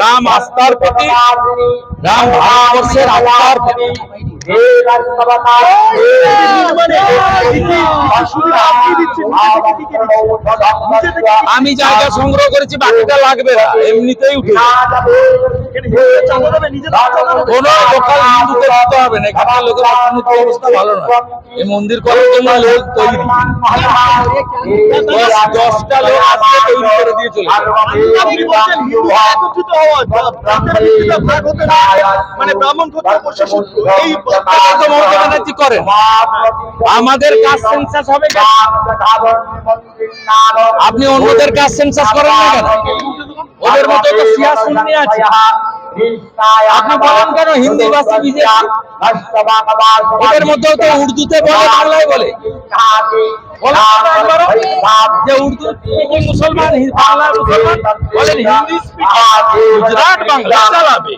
রাম আস্থার প্রতি, রাম ভারতবর্ষের আস্থার প্রতি আমি জায়গা সংগ্রহ করেছি, বাকিটা লাগবে না, এমনিতেই উঠে। কোন লোকাল হিন্দুকে দিতে হবে না এখানে লোকের অর্থনৈতিক অবস্থা ভালো নয়। এই মন্দির করার জন্য লোক তৈরি। দশটা লোক আজকে তৈরি করে দিয়ে চলে মানে ব্রাহ্মণ ব্যানার্জি করেন। আমাদের কাজ সেন্সাস হবে আপনি অন্যদের কাজ সেন্সাস করেন না কেন? ওদের মতো তো সিয়া শুননি আছে। আপনি বলেন কেন হিন্দি ভাষী বিজেপি? ওদের মধ্যেও তো উর্দুতে বলে বাংলায় বলে। বলেন তো একবারও যে উর্দু মুসলমান বাংলা মুসলমান বলেন হিন্দি গুজরাট বাংলা চালাবে।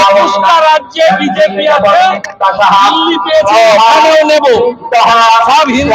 একুশটা রাজ্যে বিজেপি আছে দিল্লি পেয়েছে নেব। সব হিন্দু।